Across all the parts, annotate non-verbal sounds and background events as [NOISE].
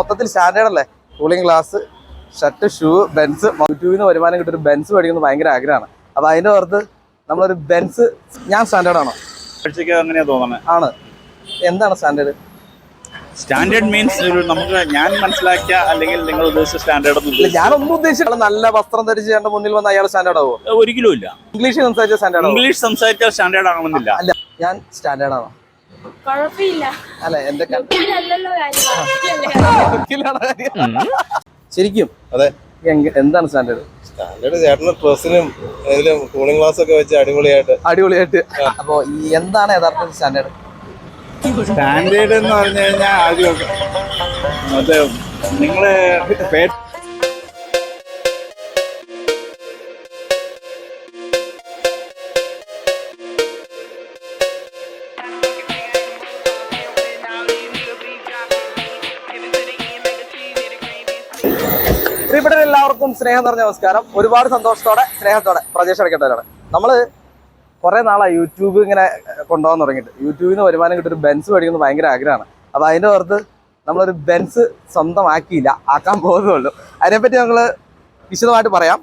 മൊത്തത്തിൽ സ്റ്റാൻഡേർഡ് അല്ലേ? Cooling glass shirt shoe Benz യൂട്യൂബിൽ വരുമാനം കിട്ടിയ ഒരു ബെൻസ് മേടിക്കുന്നത് ഭയങ്കര ആഗ്രഹമാണ്. അപ്പൊ അതിന്റെ പുറത്ത് നമ്മളൊരു ബെൻസ് ഞാൻ സ്റ്റാൻഡേർഡ് ആണോ? അങ്ങനെയാ തോന്നുന്നത് ആണ്. എന്താണ് സ്റ്റാൻഡേർഡ് സ്റ്റാൻഡേർഡ് മീൻസ് നമുക്ക് ഞാൻ മനസ്സിലാക്കിയ അല്ലെങ്കിൽ നിങ്ങൾ ഉദ്ദേശിച്ച സ്റ്റാൻഡേർഡ് ഞാനൊന്നും ഉദ്ദേശിച്ചില്ല നല്ല വസ്ത്രം ധരിച്ച് എന്റെ മുന്നിൽ വന്ന അയാൾ സ്റ്റാൻഡേർഡ് ആവോ ഒരിക്കലും ഇല്ല. ഇംഗ്ലീഷ് സംസാരിച്ച സ്റ്റാൻഡേർഡ് ഇംഗ്ലീഷ് സംസാരിച്ചാൽ സ്റ്റാൻഡേർഡ് ആകണമെന്നില്ല. അല്ല ഞാൻ സ്റ്റാൻഡേർഡ് ആണോ? അല്ല എന്റെ. ശരിക്കും അതെ. എന്താണ് സ്റ്റാൻഡേർഡ്? സ്റ്റാൻഡേർഡ് ചേട്ടന്റെ ഡ്രസ്സിനും കൂളിംഗ് ഗ്ലാസ് ഒക്കെ വെച്ച് അടിപൊളിയായിട്ട്. അടിപൊളിയായിട്ട്. അപ്പൊ ഈ എന്താണ് യഥാർത്ഥ സ്റ്റാൻഡേർഡ്? സ്റ്റാൻഡേർഡ് എന്ന് പറഞ്ഞു കഴിഞ്ഞാൽ ആദ്യം അത് നിങ്ങൾ എല്ലാവർക്കും സ്നേഹം നിറഞ്ഞ നമസ്കാരം. ഒരുപാട് സന്തോഷത്തോടെ സ്നേഹത്തോടെ പ്രജേഷ് അടക്കേണ്ടവരാണ് നമ്മൾ കുറെ നാളായി യൂട്യൂബ് ഇങ്ങനെ കൊണ്ടുപോകാൻ തുടങ്ങിയിട്ട്. യൂട്യൂബിൽ നിന്ന് വരുമാനം കിട്ടി ഒരു ബെൻസ് മേടിക്കുന്നത് ഭയങ്കര ആഗ്രഹമാണ്. അപ്പൊ അതിന്റെ പുറത്ത് നമ്മളൊരു ബെൻസ് സ്വന്തമാക്കിയില്ല ആക്കാൻ പോകുന്നുള്ളൂ. അതിനെപ്പറ്റി ഞങ്ങൾ വിശദമായിട്ട് പറയാം.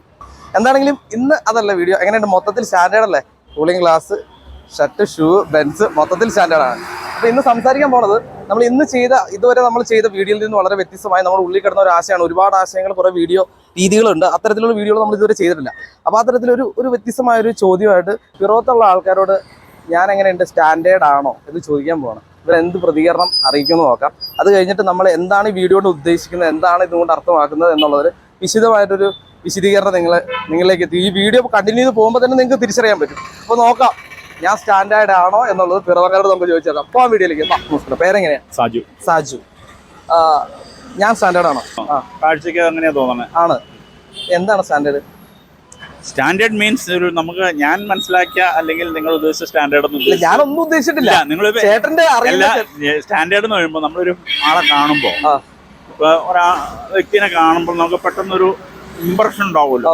എന്താണെങ്കിലും ഇന്ന് അതല്ല വീഡിയോ എങ്ങനെയുണ്ട്? മൊത്തത്തിൽ സ്റ്റാൻഡേർഡ് അല്ലേ? Cooling glass shirt shoe Benz മൊത്തത്തിൽ സ്റ്റാൻഡേർഡാണ് അപ്പൊ ഇന്ന് സംസാരിക്കാൻ പോണത് നമ്മൾ ഇന്ന് ചെയ്ത ഇതുവരെ നമ്മൾ ചെയ്ത വീഡിയോയിൽ നിന്ന് വളരെ വ്യത്യസ്തമായി നമ്മൾ ഉള്ളിൽ കിടന്ന ഒരു ആശയമാണ് ഒരുപാട് ആശയങ്ങൾ കുറെ വീഡിയോ രീതികളുണ്ട്. അത്തരത്തിലുള്ള വീഡിയോകൾ നമ്മൾ ഇതുവരെ ചെയ്തിട്ടില്ല. അപ്പോൾ അത്തരത്തിലൊരു ഒരു വ്യത്യസ്തമായ ഒരു ചോദ്യമായിട്ട് പിറോത്തുള്ള ആൾക്കാരോട് ഞാൻ എങ്ങനെയുണ്ട് സ്റ്റാൻഡേർഡ് ആണോ എന്ന് ചോദിക്കാൻ പോകണം ഇവർ എന്ത് പ്രതികരണം അറിയിക്കുമെന്ന് നോക്കാം. അത് കഴിഞ്ഞിട്ട് നമ്മൾ എന്താണ് ഈ വീഡിയോ കൊണ്ട് ഉദ്ദേശിക്കുന്നത്? എന്താണ് ഇതുകൊണ്ട് അർത്ഥമാക്കുന്നത് എന്നുള്ളതൊരു വിശദമായിട്ടൊരു വിശദീകരണം നിങ്ങൾ നിങ്ങളിലേക്ക് എത്തി. ഈ വീഡിയോ കണ്ടിന്യൂ ചെയ്ത് പോകുമ്പോൾ തന്നെ നിങ്ങൾക്ക് തിരിച്ചറിയാൻ പറ്റും. അപ്പോൾ നോക്കാം ഞാൻ സ്റ്റാൻഡേർഡ് ആണോ എന്നുള്ളത് പിറവക്കാരോട് നമുക്ക് ചോദിച്ചേക്കാം അപ്പോൾ ആ വീഡിയോയിലേക്ക്. വാ, നമസ്കാരം. പേരെങ്ങനെയാ? സാജു. സാജു. ഞാൻ സ്റ്റാൻഡേർഡ് ആണോ? കാഴ്ചക്ക് അങ്ങനെയാ തോന്നുന്നത് ആണ്. എന്താണ് സ്റ്റാൻഡേർഡ് സ്റ്റാൻഡേർഡ് മീൻസ് ഒരു നമുക്ക് ഞാൻ മനസ്സിലാക്കിയ അല്ലെങ്കിൽ നിങ്ങൾ ഉദ്ദേശിച്ച സ്റ്റാൻഡേർഡ് ഞാനൊന്നും ഉദ്ദേശിച്ചിട്ടില്ല. നിങ്ങൾ ചേട്ടന്റെ അറിയില്ല സ്റ്റാൻഡേർഡ് എന്ന് പറയുമ്പോൾ നമ്മളൊരു ആളെ കാണുമ്പോൾ. ഇപ്പൊ ഒരാ വ്യക്തിനെ കാണുമ്പോൾ നമുക്ക് പെട്ടെന്നൊരു ഇമ്പ്രഷൻ ഉണ്ടാവുമല്ലോ.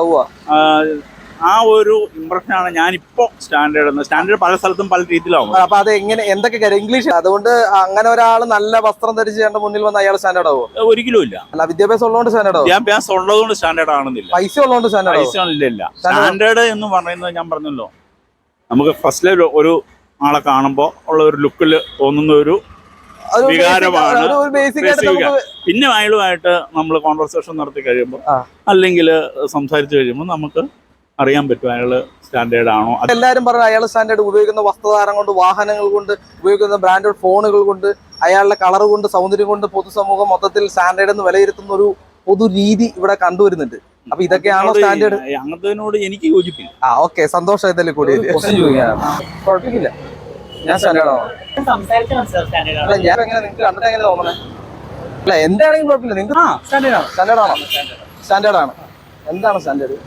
ആ, ഒരു ഇമ്പ്രഷനാണ് ഞാനിപ്പോ സ്റ്റാൻഡേർഡ് എന്ന് സ്റ്റാൻഡേർഡ് പല സ്ഥലത്തും പല രീതിയിലാവും. അപ്പൊ അത് എങ്ങനെ എന്തൊക്കെ കാര്യം? ഇംഗ്ലീഷ് അതുകൊണ്ട് അങ്ങനെ ഒരാൾ നല്ല വസ്ത്രം ധരിച്ച് എന്റെ മുന്നിൽ വന്ന അയാൾ സ്റ്റാൻഡേർഡ് ആവോ? ഒരിക്കലും ഇല്ല. അല്ല വിദ്യാഭ്യാസം ഉള്ളതുകൊണ്ട് സ്റ്റാൻഡേർഡ് ആവും? വിദ്യാഭ്യാസം ഉള്ളതുകൊണ്ട് സ്റ്റാൻഡേർഡ് ആണെന്നില്ല. പൈസ ഉള്ളതുകൊണ്ട് സ്റ്റാൻഡേർഡ് പൈസ ഇല്ല. സ്റ്റാൻഡേർഡ് എന്ന് പറയുന്നത് ഞാൻ പറഞ്ഞല്ലോ. നമുക്ക് ഫസ്റ്റിലെ ഒരു ആളെ കാണുമ്പോൾ ഉള്ള ഒരു ലുക്കിൽ തോന്നുന്ന ഒരു വികാരമാണ്. പിന്നെ അയാളുമായിട്ട് നമ്മൾ കോൺവെർസേഷൻ നടത്തി കഴിയുമ്പോൾ അല്ലെങ്കിൽ സംസാരിച്ചു കഴിയുമ്പോൾ നമുക്ക് അറിയാൻ പറ്റും അയാൾ സ്റ്റാൻഡേർഡ് ആണോ? എല്ലാവരും എല്ലാരും പറഞ്ഞു അയാൾ സ്റ്റാൻഡേർഡ് ഉപയോഗിക്കുന്ന വസ്ത്രധാരം കൊണ്ട് വാഹനങ്ങൾ കൊണ്ട് ഉപയോഗിക്കുന്ന ബ്രാൻഡഡ് ഫോണുകൾ കൊണ്ട് അയാളുടെ കളർ കൊണ്ട് സൗന്ദര്യം കൊണ്ട് പൊതുസമൂഹം മൊത്തത്തിൽ സ്റ്റാൻഡേർഡ് എന്ന് വിലയിരുത്തുന്ന ഒരു പൊതു രീതി ഇവിടെ കണ്ടുവരുന്നുണ്ട്. അപ്പൊ ഇതൊക്കെയാണോ സ്റ്റാൻഡേർഡ് അങ്ങനത്തേനോട് എനിക്ക് യോജിപ്പില്ല. ആ ഓക്കെ സന്തോഷമായതല്ലേ കൂടി. കുഴപ്പമില്ല. ഞാൻ സ്റ്റാൻഡേർഡ് ആണോ? അല്ല ഞാൻ എങ്ങനെ നിങ്ങൾക്ക് കണ്ടിട്ട് എങ്ങനെ തോന്നണേ? അല്ല എന്താണെങ്കിലും കുഴപ്പമില്ല. നിങ്ങൾ ആ. സ്റ്റാൻഡേർഡ് ആണോ? സ്റ്റാൻഡേർഡ് ആണോ? സ്റ്റാൻഡേർഡ് ആണ്. എന്താണ് സ്റ്റാൻഡേർഡ്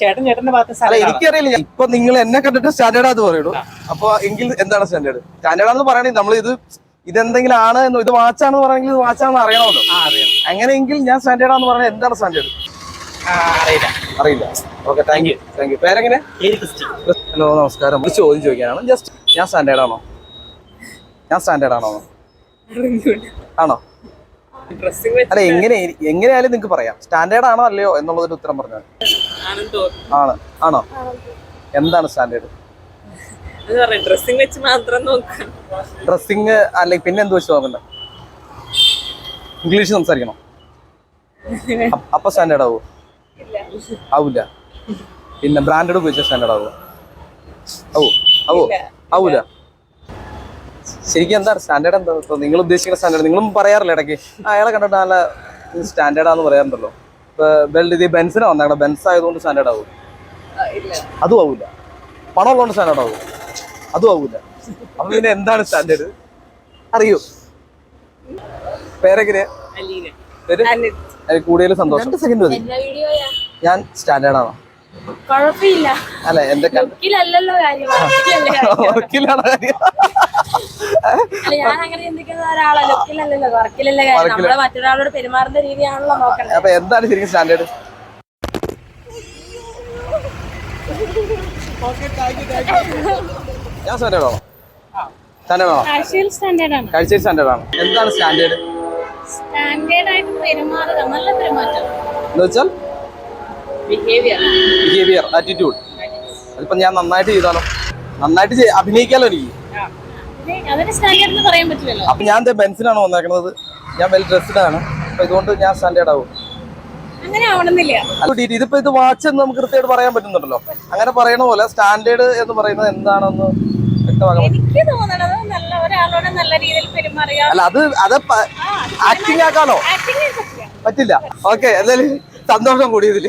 ചേട്ടൻ ചേട്ടന്റെ ഭാഗത്ത് അല്ല എനിക്കറിയില്ല. ഇപ്പൊ നിങ്ങൾ എന്നെ കണ്ടിട്ട് സ്റ്റാൻഡേർഡ് പറയുള്ളൂ അപ്പൊ എങ്കിൽ എന്താണ് സ്റ്റാൻഡേർഡ്? സ്റ്റാൻഡേർഡ് എന്ന് പറയണേ നമ്മൾ ഇത് ഇതെന്തെങ്കിലും ആണ് എന്ന് ഇത് വാച്ചാണെന്ന് പറയണമെങ്കിൽ ഇത് വാച്ചാണെന്ന് അറിയണമല്ലോ. അങ്ങനെയെങ്കിൽ ഞാൻ സ്റ്റാൻഡേർഡ് ആണെന്ന് പറഞ്ഞാൽ എന്താണ് സ്റ്റാൻഡേർഡ്? അറിയില്ല. അറിയില്ല. Okay thank you thank you പേരെങ്ങനെ? Hello നമസ്കാരം. ഒരു ചോദ്യം ചോദിക്കാനാണ്. ജസ്റ്റ് ഞാൻ സ്റ്റാൻഡേർഡ് ആണോ? ഞാൻ സ്റ്റാൻഡേർഡ് ആണോ? ആണോ? അല്ല എങ്ങനെ എങ്ങനെയായാലും നിങ്ങക്ക് പറയാം. സ്റ്റാൻഡേർഡ് ആണോ അല്ലയോ എന്നുള്ളതിന് ഉത്തരം പറഞ്ഞാൽ ആണ്. ആണോ? എന്താണ് സ്റ്റാൻഡേർഡ് ഡ്രസ്സിംഗ് വെച്ച് മാത്രം നോക്കാം. ഡ്രസ്സിങ് അല്ലെങ്കിൽ പിന്നെ എന്ത് വെച്ച് നോക്കണ്ട? ഇംഗ്ലീഷ് സംസാരിക്കണം? അപ്പൊ സ്റ്റാൻഡേർഡ് ആവോ? ആവൂല. പിന്നെ ബ്രാൻഡഡ് ഉപയോഗിച്ച സ്റ്റാൻഡേർഡ് ആവോ? ആവോ? ആവോ? ആവൂല. ശരിക്കും എന്താ സ്റ്റാൻഡേർഡ് എന്താ? ഇപ്പൊ നിങ്ങൾ ഉദ്ദേശിക്കുന്ന സ്റ്റാൻഡേർഡ് നിങ്ങളും പറയാറില്ല ഇടയ്ക്ക്? അയാളെ കണ്ടിട്ട് നല്ല സ്റ്റാൻഡേർഡാന്ന് പറയാറുണ്ടല്ലോ. ഇപ്പൊ ബെൽറ്റ് ഇത് ബെൻസിനാ വന്നേക്കണം ബെൻസ് ആയതുകൊണ്ട് സ്റ്റാൻഡേർഡ് ആവും അതും ആവൂല. പണം ഉള്ളതുകൊണ്ട് സ്റ്റാൻഡേർഡ് ആവും. അതും ആവൂല. അപ്പൊ പിന്നെ എന്താണ് സ്റ്റാൻഡേർഡ് അറിയോ. പേരെങ്ങനെയാ? കൂടുതൽ സന്തോഷം. രണ്ട് സെക്കൻഡ് മതി. ഞാൻ സ്റ്റാൻഡേർഡ് ആണോ? കുഴപ്പമില്ല. അല്ല എന്റെ. വർക്കിലാണ് കാര്യം. [LAUGHS] മറ്റൊരാളോട് പെരുമാറുന്ന രീതിയാണല്ലോ നോക്കണ്ടത് അപ്പൊ എന്താണ് ശരിക്കും സ്റ്റാൻഡേർഡ് ഞാൻ സ്റ്റാൻഡേർഡ് ആണോ? സ്റ്റാൻഡേർഡ് ആണോ? കാഴ്ചയിൽ സ്റ്റാൻഡേർഡ് ആണ്. കാഴ്ചയിൽ സ്റ്റാൻഡേർഡ് ആണ്. എന്താണ് സ്റ്റാൻഡേർഡ് സ്റ്റാൻഡേർഡ് ആയിട്ട് പെരുമാറുക നല്ല പെരുമാറ്റം. എന്ന് വെച്ചാൽ? ബിഹേവിയർ ബിഹേവിയർ ആറ്റിറ്റ്യൂഡ് അതിപ്പോ ഞാൻ നന്നായിട്ട് ചെയ്താലോ? നന്നായിട്ട് അഭിനയിക്കാലോ എനിക്ക്? അപ്പൊ ഞാൻ ബെൻസിനാണ് വന്നേക്കുന്നത് ഞാൻ വെൽ ഡ്രസ്ഡ് ആണ്. അപ്പൊ ഇതുകൊണ്ട് ഞാൻ സ്റ്റാൻഡേർഡ് ആവും. ഇതിപ്പോ ഇത് വാച്ച് എന്ന് നമുക്ക് കൃത്യമായിട്ട് പറയാൻ പറ്റുന്നുണ്ടല്ലോ. അങ്ങനെ പറയണ പോലെ സ്റ്റാൻഡേർഡ് എന്ന് പറയുന്നത് എന്താണെന്ന് എനിക്ക് തോന്നണത് നല്ല ഒരാളോട് നല്ല രീതിയിൽ അല്ല അത് അത് ആക്ടിങ് പറ്റില്ല. ഓക്കെ എന്തായാലും സന്തോഷം കൂടി ഇതിൽ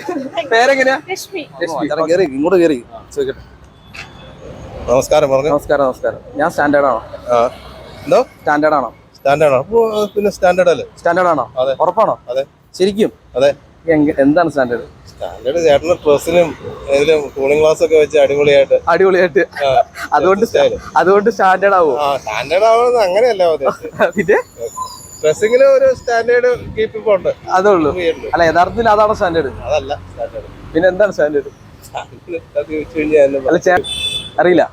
പേരെങ്ങനെയാ? ലക്ഷ്മി ഇങ്ങോട്ട് കേറി. ചോദിക്കട്ടെ. നമസ്കാരം പറഞ്ഞു. നമസ്കാരം നമസ്കാരം. ഞാൻ സ്റ്റാൻഡേർഡ് ആണോ. എന്തോ? സ്റ്റാൻഡേർഡ് ആണോ. സ്റ്റാൻഡേർഡ് ആണോ. പിന്നെ സ്റ്റാൻഡേർഡ് അല്ലേ? സ്റ്റാൻഡേർഡ് ആണോ. അതെ. ഉറപ്പാണോ? അതെ. ശരിക്കും? അതെ. എന്താണ് സ്റ്റാൻഡേർഡ്? സ്റ്റാൻഡേർഡ് ചേട്ടന് ഡ്രസ്സിനും ഇതിലും കൂളിംഗ് ഗ്ലാസ് ഒക്കെ വെച്ച് അടിപൊളിയായിട്ട്. അടിപൊളിയായിട്ട്. അതുകൊണ്ട് അതുകൊണ്ട് സ്റ്റാൻഡേർഡ് ആവും? സ്റ്റാൻഡേർഡ് ആവുന്നത് അങ്ങനെയല്ല [LAUGHS] പിന്നെ? ഡ്രസ്സിങ്ങിന് ഒരു സ്റ്റാൻഡേർഡ് കീപ്പ് ഇപ്പൊ ഉണ്ട് അതേ ഉള്ളൂ അല്ല യഥാർത്ഥത്തിൽ അതാണോ സ്റ്റാൻഡേർഡ്. അതല്ല സ്റ്റാൻഡേർഡ്. പിന്നെ എന്താണ് സ്റ്റാൻഡേർഡ്? അല്ല ചേ അറിയില്ല.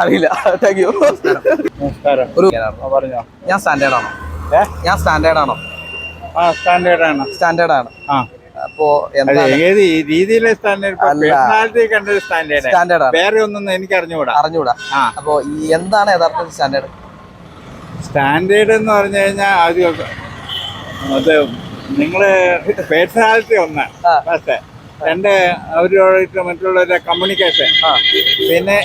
അറിയില്ല. താങ്ക് യു നമസ്കാരം. ഒരു ഞാൻ സ്റ്റാൻഡേർഡ് ആണോ? ഞാൻ സ്റ്റാൻഡേർഡ് ആണോ? സ്റ്റാൻഡേർഡ് ആണ്. സ്റ്റാൻഡേർഡ് ആണ്. അപ്പോ രീതിയിലെ സ്റ്റാൻഡേർഡ്. പേഴ്സണാലിറ്റി സ്റ്റാൻഡേർഡ് സ്റ്റാൻഡേർഡ് വേറെ ഒന്നും എനിക്ക് അറിഞ്ഞുകൂടാ അറിഞ്ഞുകൂടാ അപ്പോ ഈ എന്താണ് യഥാർത്ഥ സ്റ്റാൻഡേർഡ് സ്റ്റാൻഡേർഡ് എന്ന് പറഞ്ഞു കഴിഞ്ഞാൽ അത് അത് നിങ്ങൾ പേഴ്സണാലിറ്റി ഒന്ന്. ഫസ്റ്റ് രണ്ട് അവരോട് മറ്റുള്ളവരുടെ കമ്മ്യൂണിക്കേഷൻ പിന്നെ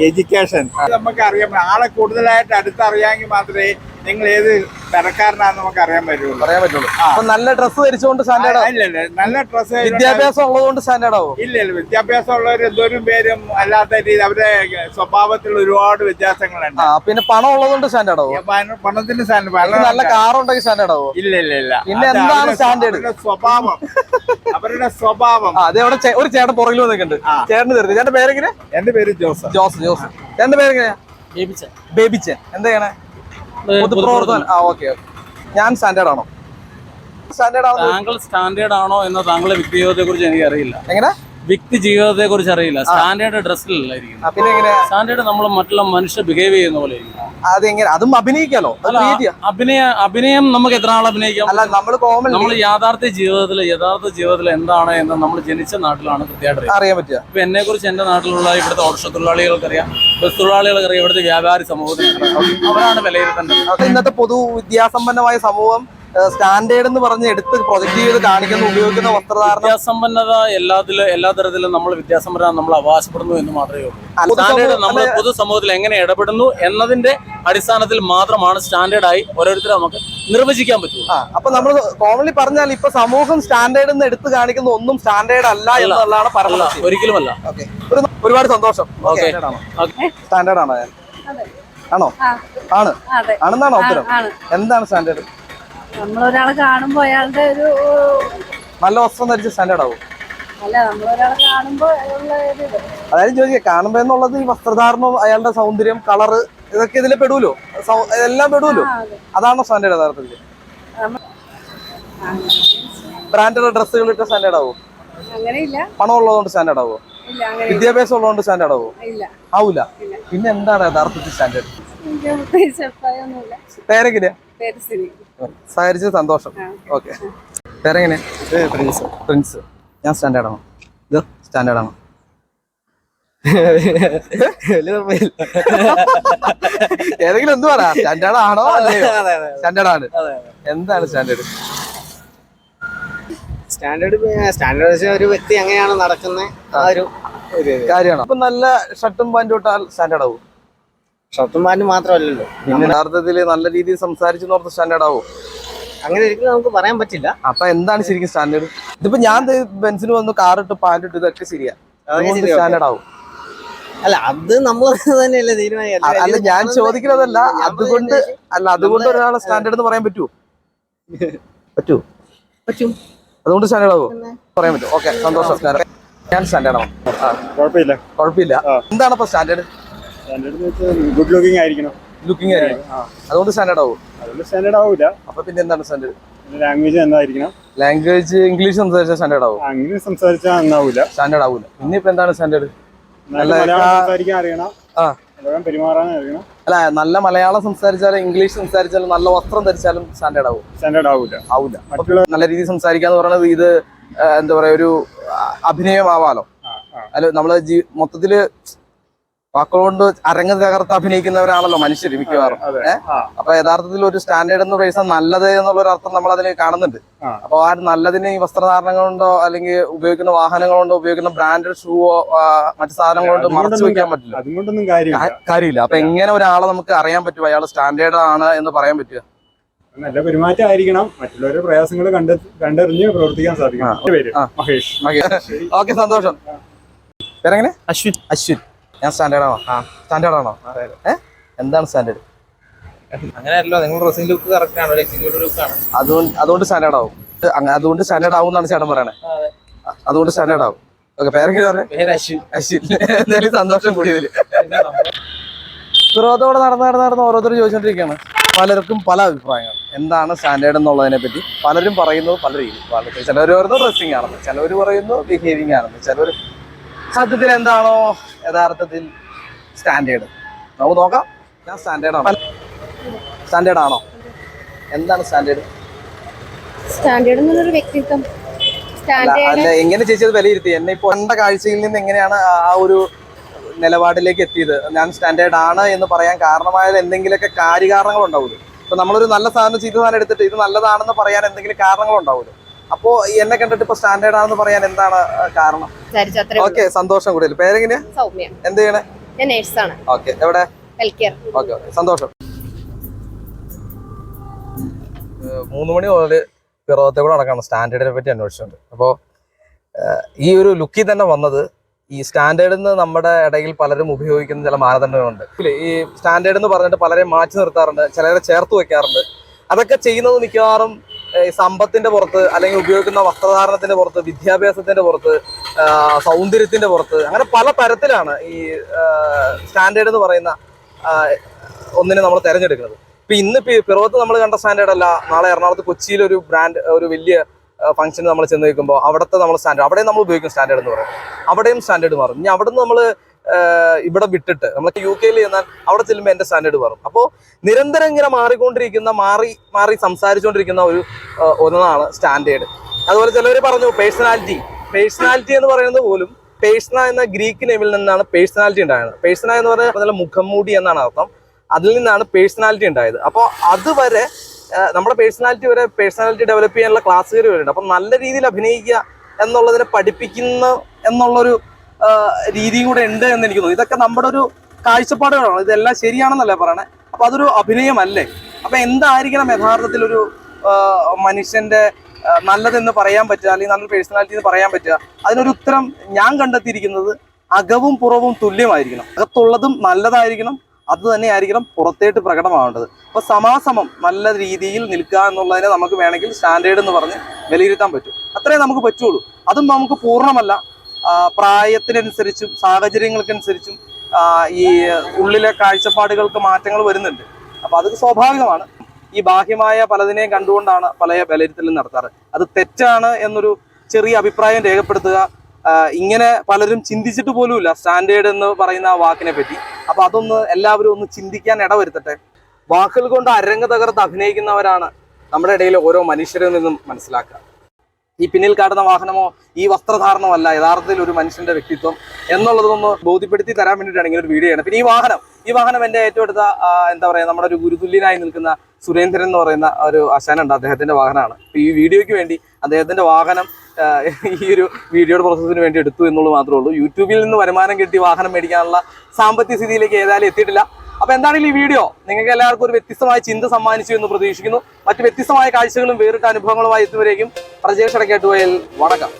എഡ്യൂക്കേഷൻ നമുക്ക് അറിയാം ആളെ കൂടുതലായിട്ട് അടുത്തറിയാമെങ്കിൽ മാത്രമേ നിങ്ങൾ ഏത് തരക്കാരനാന്ന് നമുക്ക് അറിയാൻ പറ്റുള്ളൂ. പറയാൻ പറ്റുള്ളൂ. അപ്പൊ നല്ല ഡ്രസ്സ് ധരിച്ചുകൊണ്ട് സ്റ്റാൻഡേർഡ് ഇല്ല നല്ല ഡ്രസ്സ് വിദ്യാഭ്യാസം ഉള്ളതുകൊണ്ട് സ്റ്റാൻഡേർഡ് ആവും. ഇല്ല ഇല്ല. വിദ്യാഭ്യാസം ഉള്ളവർ എന്തോരും പേരും അല്ലാത്ത രീതി അവരുടെ സ്വഭാവത്തിൽ ഒരുപാട് വ്യത്യാസങ്ങളുണ്ട്. പിന്നെ പണം ഉള്ളതുകൊണ്ട് സ്റ്റാൻഡേർഡ് ആവും. പണത്തിന്റെ സ്റ്റാൻഡേർഡ് നല്ല കാർ ഉണ്ടെങ്കിൽ സ്റ്റാൻഡേർഡ് ആവും. ഇല്ല ഇല്ല ഇല്ല. പിന്നെ എന്താണ് സ്റ്റാൻഡേർഡ്? സ്വഭാവം. അവരുടെ സ്വഭാവം. അതെവിടെ അതെ അവിടെ ഒരു ചേട്ടൻ പുറകിൽ വന്നിട്ടുണ്ട്. ചേട്ടന് തരുന്നത് ചേട്ടന്റെ പേരെങ്ങനെ? എന്റെ പേര് ജോസഫ്. ജോസ് ജോസ് ചേട്ടന്റെ പേരെങ്ങനെയാ? ബേബിച്ചൻ. ബേബിച്ചൻ. ചെയ്യണേ? പൊതുപ്രവർത്തകൻ. ആ ഓക്കെ ഞാൻ സ്റ്റാൻഡേർഡ് ആണോ സ്റ്റാൻഡേർഡ് ആണോ താങ്കൾ സ്റ്റാൻഡേർഡ് ആണോ എന്ന് താങ്കളുടെ വ്യക്തി കുറിച്ച് എനിക്ക് അറിയില്ല എങ്ങനെ? വ്യക്തി ജീവിതത്തെ കുറിച്ച് അറിയില്ല. സ്റ്റാൻഡേർഡ് ഡ്രസ്സിലല്ല ഇരിക്കുന്നത് പിന്നെ എങ്ങനെ? സ്റ്റാൻഡേർഡ് നമ്മൾ മറ്റുള്ള മനുഷ്യ ബിഹേവ് ചെയ്യുന്ന പോലെ ഇരിക്കും അതെങ്ങനെ? അതും അഭിനയിക്കാലോ? അത് അല്ല create ചെയ്യാം. അഭിനയ അഭിനയം നമുക്ക് എത്ര ആൾ അഭിനയിക്കാം? അല്ല നമ്മൾ കോമൺ നമ്മൾ യാഥാർത്ഥ്യ ജീവിതത്തിൽ യഥാർത്ഥ ജീവിതത്തിൽ എന്താണ് എന്ന് നമ്മൾ ജനിച്ച നാട്ടിലാണ് കൃത്യമായിട്ട് അറിയുന്നത് അറിയാൻ പറ്റുക. ഇപ്പൊ എന്നെ കുറിച്ച് എന്റെ നാട്ടിലുള്ള ഇവിടുത്തെ ഓട്ടോ തൊഴിലാളികൾക്കറിയാം ബസ് തൊഴിലാളികൾക്കറിയാം ഇവിടുത്തെ വ്യാപാരി സമൂഹത്തിനറിയാം. അവരാണ് വിലയിരുത്തേണ്ടത്. അപ്പൊ ഇന്നത്തെ പൊതു വിദ്യാസമ്പന്നമായ സമൂഹം സ്റ്റാൻഡേർഡ് എന്ന് പറഞ്ഞ് എടുത്ത് പ്രൊജക്ട് ചെയ്ത് കാണിക്കുന്ന ഉപയോഗിക്കുന്ന വസ്ത്രധാരണ. വിദ്യാസമ്പന്നത എല്ലാത്തിലും എല്ലാ തരത്തിലും നമ്മൾ വിദ്യാസമ്പന്നത നമ്മൾ അവകാശപ്പെടുന്നു എന്ന് മാത്രമേ ഉള്ളൂ. സ്റ്റാൻഡേർഡ് നമ്മൾ പൊതുസമൂഹത്തിൽ എങ്ങനെ ഇടപെടുന്നു എന്നതിന്റെ അടിസ്ഥാനത്തിൽ മാത്രമാണ് സ്റ്റാൻഡേർഡായി ഓരോരുത്തരും നമുക്ക് നിർവചിക്കാൻ പറ്റും അപ്പൊ നമ്മൾ കോമൺലി പറഞ്ഞാൽ ഇപ്പൊ സമൂഹം സ്റ്റാൻഡേർഡ് എന്ന് എടുത്ത് കാണിക്കുന്ന ഒന്നും സ്റ്റാൻഡേർഡ് അല്ല എന്നുള്ളതാണ് പറഞ്ഞത് ഒരിക്കലും ഒരിക്കലുമല്ല. ഓക്കെ. ഒരുപാട് സന്തോഷം. ഓക്കെ. സ്റ്റാൻഡേർഡ് ആണോ? ആണോ. ആ. ആണ് ആണെന്നാണോ ഉത്തരം? ആണ്. എന്താണ് സ്റ്റാൻഡേർഡ്? നമ്മളൊരാളെ കാണുമ്പോ അയാളുടെ ഒരു നല്ല വസ്ത്രം ധരിച്ച് സ്റ്റാൻഡേർഡ് ആവും അല്ല നമ്മളൊരാളെ കാണുമ്പോ ഉള്ള ഒരു ഇത്. അതായത് ചോദിക്കുക കാണുമ്പോ എന്നുള്ളത് ഈ വസ്ത്രധാരണം അയാളുടെ സൗന്ദര്യം കളറ് ഇതൊക്കെ ഇതിൽ പെടൂലോ? സൗ- എല്ലാം പെടൂലോ? ആ, അതെ. അതാണോ സ്റ്റാൻഡേർഡ് യഥാർത്ഥത്തിൽ? ബ്രാൻഡഡ് ഡ്രസ്സുകൾ ഇട്ട് സ്റ്റാൻഡേർഡ് ആവും പണം ഉള്ളതുകൊണ്ട് സ്റ്റാൻഡേർഡ് ആവോ ഇല്ല അങ്ങനെ വിദ്യാഭ്യാസം ഉള്ളതുകൊണ്ട് സ്റ്റാൻഡേർഡ് ആവോ ഇല്ല. ആവൂല. പിന്നെ എന്താണ് യഥാർത്ഥത്തിൽ സ്റ്റാൻഡേർഡ്? എനിക്ക് പ്രത്യേകിച്ച് അഭിപ്രായമൊന്നുമില്ല. പേരെങ്ങനെയാ? പേര് സ്ഥിതി സഹകരിച്ചത് സന്തോഷം. ഓക്കെ. പേരെങ്ങനെ പ്രിൻസ് പ്രിൻസ് ഞാൻ സ്റ്റാൻഡേർഡ് ആണോ ഇത് സ്റ്റാൻഡേർഡ് ആണോ ഏതെങ്കിലും എന്ത് പറ. സ്റ്റാൻഡേർഡ് ആണോ സ്റ്റാൻഡേർഡ് ആണ് എന്താണ് സ്റ്റാൻഡേർഡ് സ്റ്റാൻഡേർഡ് സ്റ്റാൻഡേർഡ് ഒരു വ്യക്തി എങ്ങനെയാണ് നടക്കുന്നത്? ആ ഒരു. കാര്യമാണ്? അപ്പൊ നല്ല ഷർട്ടും പാന്റും ഇട്ടാൽ സ്റ്റാൻഡേർഡ് ആവും പാന്റും മാത്രമല്ലല്ലോ. പിന്നെ യഥാർത്ഥത്തിൽ നല്ല രീതിയിൽ സംസാരിച്ചു നോർത്ത് സ്റ്റാൻഡേർഡ് ആവും? അങ്ങനെ ഒരിക്കലും നമുക്ക് പറയാൻ പറ്റില്ല. അപ്പൊ എന്താണ് ശരിക്കും സ്റ്റാൻഡേർഡ്? ഇതിപ്പോ ഞാൻ ബെൻസിന് വന്നു കാർ ഇട്ട് പാന്റ് ഇട്ട് ഇതൊക്കെ ശരിയാ. സ്റ്റാൻഡേർഡ് ആവും. അല്ല അത് നമ്മൾ തന്നെയല്ലേ തീരുമാനിക്കാം അല്ല ഞാൻ ചോദിക്കുന്നതല്ല അതുകൊണ്ട് അല്ല അതുകൊണ്ട് ഒരാളെ സ്റ്റാൻഡേർഡ് എന്ന് പറയാൻ പറ്റുമോ [LAUGHS] പറ്റൂ. പറ്റും. അതുകൊണ്ട് സ്റ്റാൻഡേർഡ് ആവോ? പറയാൻ പറ്റും. ഓക്കെ സന്തോഷം. ഞാൻ സ്റ്റാൻഡേർഡ് ആവും കുഴപ്പമില്ല. കുഴപ്പമില്ല. എന്താണ് അപ്പൊ സ്റ്റാൻഡേർഡ്? ഗുഡ് ലുക്കിംഗ് ആയിരിക്കണം. ലുക്കിംഗ് ആയിരിക്കും. അതുകൊണ്ട് സ്റ്റാൻഡേർഡ് ആവും. അതുകൊണ്ട് സ്റ്റാൻഡേർഡ് ആവില്ല അപ്പൊ പിന്നെ എന്താണ് സ്റ്റാൻഡേർഡ് ലാംഗ്വേജ് എന്തായിരിക്കണം ലാംഗ്വേജ് ഇംഗ്ലീഷ് സംസാരിച്ചാൽ സ്റ്റാൻഡേർഡ് ആവും. അങ്ങനെ സംസാരിച്ചാൽ നന്നാവില്ല സ്റ്റാൻഡേർഡ് ആവില്ല ഇനിയിപ്പോ എന്താണ് സ്റ്റാൻഡേർഡ് നല്ല സംസാരിക്കാൻ അറിയണം. ആ. പെരുമാറാൻ അറിയണം. അല്ല നല്ല മലയാളം സംസാരിച്ചാലും ഇംഗ്ലീഷ് സംസാരിച്ചാലും നല്ല വസ്ത്രം ധരിച്ചാലും സ്റ്റാൻഡേർഡ് ആവും. സ്റ്റാൻഡേർഡ് ആവില്ല ആവില്ല മറ്റുള്ള നല്ല രീതിയിൽ സംസാരിക്കാന്ന് പറയുന്നത് ഇത് എന്താ പറയാ ഒരു അഭിനയം അഭിനയമാവാലോ. ആ, ആ. അല്ല നമ്മൾ മൊത്തത്തിൽ വാക്കുകൊണ്ട് അരങ്ങ് തകർത്ത് അഭിനയിക്കുന്നവരാണല്ലോ മനുഷ്യർ മിക്കവാറും. അപ്പൊ യഥാർത്ഥത്തിൽ ഒരു സ്റ്റാൻഡേർഡ് എന്ന് പറയുന്നത് നല്ലത് എന്നുള്ള ഒരു അർത്ഥം നമ്മൾ അതിൽ കാണുന്നുണ്ട്. അപ്പൊ ആ നല്ലതിന് ഈ വസ്ത്രധാരണം കൊണ്ടോ അല്ലെങ്കിൽ ഉപയോഗിക്കുന്ന വാഹനങ്ങൾ കൊണ്ടോ ഉപയോഗിക്കുന്ന ബ്രാൻഡഡ് ഷൂവോ മറ്റു സാധനങ്ങൾ കൊണ്ട് മറച്ചു വെക്കാൻ പറ്റില്ല. അതുകൊണ്ടൊന്നും കാര്യമില്ല. കാര്യമില്ല. അപ്പൊ എങ്ങനെ ഒരാളെ നമുക്ക് അറിയാൻ പറ്റും? അയാൾ സ്റ്റാൻഡേർഡ് ആണ് എന്ന് പറയാൻ പറ്റുക. നല്ല പെരുമാറ്റമായിരിക്കണം മറ്റുള്ളവരുടെ പ്രയാസങ്ങൾ കണ്ട് കണ്ടറിഞ്ഞ് പ്രവർത്തിക്കാൻ സാധിക്കണം. മഹേഷ്. ഓക്കെ സന്തോഷം. പേരെങ്ങനെ? അശ്വിൻ. അശ്വിൻ. ഞാൻ സ്റ്റാൻഡേർഡ് ആണോ? ആ സ്റ്റാൻഡേർഡ് ആണോ? ഏഹ് എന്താണ് സ്റ്റാൻഡേർഡ് അങ്ങനെയല്ലോ നിങ്ങൾ ഡ്രസ്സിംഗ് ലുക്ക് കറക്റ്റ് ആണ്? എക്സിക്യൂട്ടീവ് ലുക്ക് ആണ്? അതുകൊണ്ട് അതുകൊണ്ട് സ്റ്റാൻഡേർഡ് ആവും. അതുകൊണ്ട് സ്റ്റാൻഡേർഡ് ആവും എന്നാണ് ചേട്ടൻ പറയണേ. അതുകൊണ്ട് സ്റ്റാൻഡേർഡ് ആവും. ഓക്കെ പേരൊക്കെ എന്തായാലും സന്തോഷം കൂടി വിരോധത്തോടെ നടന്ന് നടന്ന് നടന്ന് ഓരോരുത്തർ ചോദിച്ചോണ്ടിരിക്കുകയാണ്. പലർക്കും പല അഭിപ്രായങ്ങൾ. എന്താണ് സ്റ്റാൻഡേർഡ് എന്നുള്ളതിനെ പറ്റി പലരും പറയുന്നത് പല രീതിയിൽ ചിലർ പറയുന്നത് ഡ്രസ്സിംഗ് ആണെന്ന് ചിലർ പറയുന്നു ബിഹേവിങ് ആണെന്ന് ചിലർ സത്യത്തിൽ എന്താണോ യഥാർത്ഥത്തിൽ സ്റ്റാൻഡേർഡ്. നമുക്ക് നോക്കാം. ഞാൻ സ്റ്റാൻഡേർഡ് ആണോ? സ്റ്റാൻഡേർഡ് ആണോ? എന്താണ് സ്റ്റാൻഡേർഡ്? സ്റ്റാൻഡേർഡ് എന്നുള്ളൊരു വ്യക്തിത്വം. അല്ല എങ്ങനെ ചേച്ചി അത് വിലയിരുത്തി? എന്നെ ഇപ്പൊ കണ്ട കാഴ്ചയിൽ നിന്ന് എങ്ങനെയാണ് ആ ആ ഒരു നിലപാടിലേക്ക് എത്തിയത്? ഞാൻ സ്റ്റാൻഡേർഡ് ആണ് എന്ന് പറയാൻ കാരണമായത് എന്തെങ്കിലുമൊക്കെ കാര്യകാരണങ്ങൾ ഉണ്ടാവുമല്ലോ ഇപ്പൊ നമ്മളൊരു നല്ല സാധനം ചീത്ത സാധനം എടുത്തിട്ട് ഇത് നല്ലതാണെന്ന് പറയാൻ എന്തെങ്കിലും കാരണങ്ങൾ ഉണ്ടാവുമല്ലോ അപ്പോ എന്നെ കണ്ടിട്ട് ഇപ്പൊ സ്റ്റാൻഡേർഡ് ആണെന്ന് പറയാൻ എന്താണ് കാരണം? ഓക്കെ സന്തോഷം കൂടുതൽ പേരെങ്ങനെയാ സൗമ്യ. എന്ത് ചെയ്യണേ? ഞാൻ നേഴ്സാണ്. ഓക്കെ എവിടെ? ഹെൽത്ത് ഓക്കെ സന്തോഷം. മൂന്ന് മണി മുതൽ പിറവത്തെ കൂടെ നടക്കണം. സ്റ്റാൻഡേർഡിനെ പറ്റി അന്വേഷിച്ചിട്ടുണ്ട്. അപ്പോൾ ഈ ഒരു ലുക്കിൽ തന്നെ വന്നത് ഈ സ്റ്റാൻഡേർഡിൽ നിന്ന് നമ്മുടെ ഇടയിൽ പലരും ഉപയോഗിക്കുന്ന ചില മാനദണ്ഡങ്ങളുണ്ട്. ഇല്ലേ, ഈ സ്റ്റാൻഡേർഡ് എന്ന് പറഞ്ഞിട്ട് പലരെയും മാറ്റി നിർത്താറുണ്ട് ചിലരെ ചേർത്ത് വെക്കാറുണ്ട് അതൊക്കെ ചെയ്യുന്നത് മിക്കവാറും സമ്പത്തിന്റെ പുറത്ത് അല്ലെങ്കിൽ ഉപയോഗിക്കുന്ന വസ്ത്രധാരണത്തിന്റെ പുറത്ത് വിദ്യാഭ്യാസത്തിന്റെ പുറത്ത് സൗന്ദര്യത്തിന്റെ പുറത്ത് അങ്ങനെ പല തരത്തിലാണ് ഈ സ്റ്റാൻഡേർഡ് എന്ന് പറയുന്ന ഒന്നിനെ നമ്മൾ തിരഞ്ഞെടുക്കുന്നത്. ഇപ്പൊ ഇന്ന് പിറവത്ത് നമ്മൾ കണ്ട സ്റ്റാൻഡേർഡ് അല്ല നാളെ എറണാകുളത്ത് കൊച്ചിയിൽ ഒരു ബ്രാൻഡ് ഒരു വലിയ ഫംഗ്ഷന് നമ്മൾ ചെന്ന് നിൽക്കുമ്പോൾ അവിടുത്തെ നമ്മൾ സ്റ്റാൻഡേർഡ് അവിടെയും നമ്മൾ ഉപയോഗിക്കും സ്റ്റാൻഡേർഡ് എന്ന് പറയും. അവിടെയും സ്റ്റാൻഡേർഡ് മാറും. ഇനി അവിടെ നിന്ന് നമ്മൾ ഇവിടെ വിട്ടിട്ട്. നമ്മൾ യു കെയിൽ ചെന്നാൽ അവിടെ ചെല്ലുമ്പോൾ എന്റെ സ്റ്റാൻഡേർഡ് മാറും അപ്പോൾ നിരന്തരം ഇങ്ങനെ മാറിക്കൊണ്ടിരിക്കുന്ന മാറി മാറി സംസാരിച്ചുകൊണ്ടിരിക്കുന്ന ഒരു ഒന്നാണ് സ്റ്റാൻഡേർഡ് അതുപോലെ ചിലവർ പറഞ്ഞു പേഴ്സണാലിറ്റി പേഴ്സണാലിറ്റി എന്ന് പറയുന്നത് പോലും പേഴ്സണ എന്ന ഗ്രീക്ക് നെയിമിൽ നിന്നാണ് പേഴ്സണാലിറ്റി ഉണ്ടായത്. പേഴ്സണ എന്ന് പറഞ്ഞാൽ മുഖംമൂടി എന്നാണ് അർത്ഥം. അതിൽ നിന്നാണ് പേഴ്സണാലിറ്റി ഉണ്ടായത്. അപ്പോൾ അതുവരെ നമ്മുടെ പേഴ്സണാലിറ്റി വരെ പേഴ്സണാലിറ്റി ഡെവലപ്പ് ചെയ്യാനുള്ള ക്ലാസ്സുകൾ വരുന്നുണ്ട് അപ്പം നല്ല രീതിയിൽ അഭിനയിക്കുക എന്നുള്ളതിനെ പഠിപ്പിക്കുന്ന എന്നുള്ളൊരു രീതിയും കൂടെ ഉണ്ട് എന്ന് എനിക്ക് തോന്നുന്നു. ഇതൊക്കെ നമ്മുടെ ഒരു കാഴ്ചപ്പാടുകളാണ്. ഇതെല്ലാം ശരിയാണെന്നല്ലേ പറയണേ? അപ്പൊ അതൊരു അഭിനയമല്ലേ? അപ്പൊ എന്തായിരിക്കണം യഥാർത്ഥത്തിൽ ഒരു മനുഷ്യന്റെ നല്ലതെന്ന് പറയാൻ പറ്റുക അല്ലെങ്കിൽ നല്ല പേഴ്സണാലിറ്റി എന്ന് പറയാൻ പറ്റുക അതിനൊരു ഉത്തരം ഞാൻ കണ്ടെത്തിയിരിക്കുന്നത് അകവും പുറവും തുല്യമായിരിക്കണം. അകത്തുള്ളതും നല്ലതായിരിക്കണം. അത് തന്നെയായിരിക്കണം പുറത്തേട്ട് പ്രകടമാവേണ്ടത്. അപ്പൊ സമാസമം നല്ല രീതിയിൽ നിൽക്കുക എന്നുള്ളതിനെ നമുക്ക് വേണമെങ്കിൽ സ്റ്റാൻഡേർഡ് എന്ന് പറഞ്ഞ് വിലയിരുത്താൻ പറ്റും. അത്രേ നമുക്ക് പറ്റുള്ളൂ. അതും നമുക്ക് പൂർണമല്ല. പ്രായത്തിനനുസരിച്ചും സാഹചര്യങ്ങൾക്കനുസരിച്ചും ഈ ഉള്ളിലെ കാഴ്ചപ്പാടുകൾക്ക് മാറ്റങ്ങൾ വരുന്നുണ്ട്. അപ്പൊ അത് സ്വാഭാവികമാണ്. ഈ ബാഹ്യമായ പലതിനെയും കണ്ടുകൊണ്ടാണ് പല വിലയിരുത്തലും നടത്താറ്. അത് തെറ്റാണ് എന്നൊരു ചെറിയ അഭിപ്രായം രേഖപ്പെടുത്തുക. ഇങ്ങനെ പലരും ചിന്തിച്ചിട്ട് പോലുമില്ല. സ്റ്റാൻഡേർഡ് എന്ന് പറയുന്ന ആ വാക്കിനെ പറ്റി. അപ്പൊ അതൊന്ന് എല്ലാവരും ഒന്ന് ചിന്തിക്കാൻ ഇടവരുത്തട്ടെ. വാക്കുകൾ കൊണ്ട് അരങ്ങ് തകർത്ത് അഭിനയിക്കുന്നവരാണ് നമ്മുടെ ഇടയിലെ ഓരോ മനുഷ്യരിൽ നിന്നും മനസ്സിലാക്കുക. ഈ പിന്നിൽ കാട്ടുന്ന വാഹനമോ ഈ വസ്ത്രധാരണമല്ല യഥാർത്ഥത്തിൽ ഒരു മനുഷ്യന്റെ വ്യക്തിത്വം എന്നുള്ളതൊന്ന് ബോധ്യപ്പെടുത്തി തരാൻ വേണ്ടിയിട്ടാണ് ഇങ്ങനെ ഒരു വീഡിയോ ആണ് പിന്നെ ഈ വാഹനം ഈ വാഹനം എന്റെ ഏറ്റവും അടുത്ത എന്താ പറയാ നമ്മുടെ ഒരു ഗുരുതുല്യനായി നിൽക്കുന്ന സുരേന്ദ്രൻ എന്ന് പറയുന്ന ഒരു ആശാനുണ്ട്. അദ്ദേഹത്തിന്റെ വാഹനമാണ്. ഈ വീഡിയോയ്ക്ക് വേണ്ടി അദ്ദേഹത്തിന്റെ വാഹനം ഈ ഒരു വീഡിയോയുടെ പ്രോസസ്സിന് വേണ്ടി എടുത്തു എന്നുള്ളത് മാത്രമേ ഉള്ളൂ. യൂട്യൂബിൽ നിന്ന് വരുമാനം കിട്ടി വാഹനം മേടിക്കാനുള്ള സാമ്പത്തിക സ്ഥിതിയിലേക്ക് ഏതായാലും എത്തിയിട്ടില്ല. അപ്പൊ എന്താണെങ്കിലും ഈ വീഡിയോ നിങ്ങൾക്ക് എല്ലാവർക്കും ഒരു വ്യത്യസ്തമായ ചിന്ത സമ്മാനിച്ചു എന്ന് പ്രതീക്ഷിക്കുന്നു. മറ്റ് വ്യത്യസ്തമായ കാഴ്ചകളും വേറിട്ട അനുഭവങ്ങളുമായി എത്തുവരേക്കും പ്രജേഷ് അടക്കേട്ടുവയൽ വണക്കം